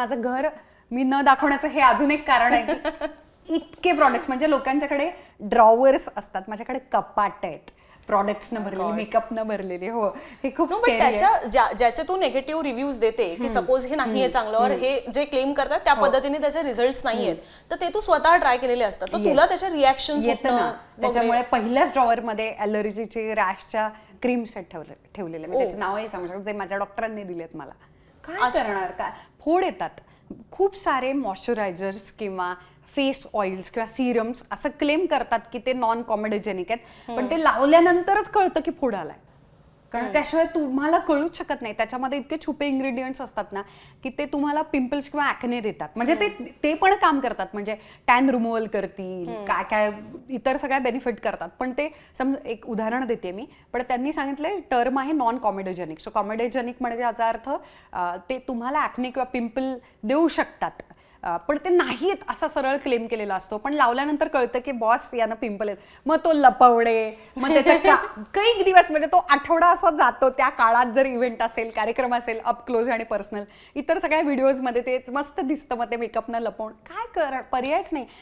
माझं घर मी न दाखवण्याचं हे अजून एक कारण आहे. की इतके प्रॉडक्ट्स म्हणजे लोकांच्याकडे ड्रॉवर्स असतात माझ्याकडे कपाट आहेत. प्रॉडक्ट्सनं भरलेले मेकअपनं भरलेले हो. हे खूप आहे. त्याच्या ज्या- ज्याचे तू नेगेटिव्ह रिव्ह्यूज देते की सपोज हे नाहीये चांगलं हे जे क्लेम करतात त्या पद्धतीने त्याचे रिझल्ट नाही आहेत तर ते तू स्वतः ट्राय केलेले असतात. तर तुला त्याच्या रिॲक्शन येतं ना. त्याच्यामुळे पहिल्याच ड्रॉवर मध्ये अलर्जीचे रॅशच्या क्रीम सेट ठेवले ठेवलेले. मी त्याचं नावही सांगू शकतो जे माझ्या डॉक्टरांनी दिलेत मला. काय करणार? काय? फोड येतात. खूप सारे मॉइश्चरायझर्स किंवा फेस ऑइल्स किंवा सिरम्स असं क्लेम करतात की ते नॉन कॉमेडोजेनिक आहेत. पण ते लावल्यानंतरच कळतं की फोड आलाय. कारण त्याशिवाय तुम्हाला कळूच शकत नाही. त्याच्यामध्ये इतके छुपे इन्ग्रेडियंट्स असतात ना की ते तुम्हाला पिंपल्स किंवा ऍक्ने देतात. म्हणजे ते ते पण काम करतात. म्हणजे टॅन रिमूव्हल करतील काय काय इतर सगळ्या बेनिफिट करतात. पण ते समजा एक उदाहरण देते मी. पण त्यांनी सांगितलंय टर्म आहे नॉन कॉमेडोजेनिक सो कॉमेडोजेनिक म्हणजे याचा अर्थ ते तुम्हाला ऍक्ने किंवा पिंपल देऊ शकतात. पण ते नाहीत असा सरळ क्लेम केलेला असतो. पण लावल्यानंतर कळतं की बॉस यानं पिंपल आहेत मग तो लपवणे मग त्याचा काही दिवस म्हणजे तो आठवडा असा जातो त्या काळात जर इव्हेंट असेल कार्यक्रम असेल अप क्लोज आणि पर्सनल इतर सगळ्या व्हिडिओजमध्ये ते मस्त दिसतं मग ते मेकअपनं लपवून. काय कर पर्यायच नाही.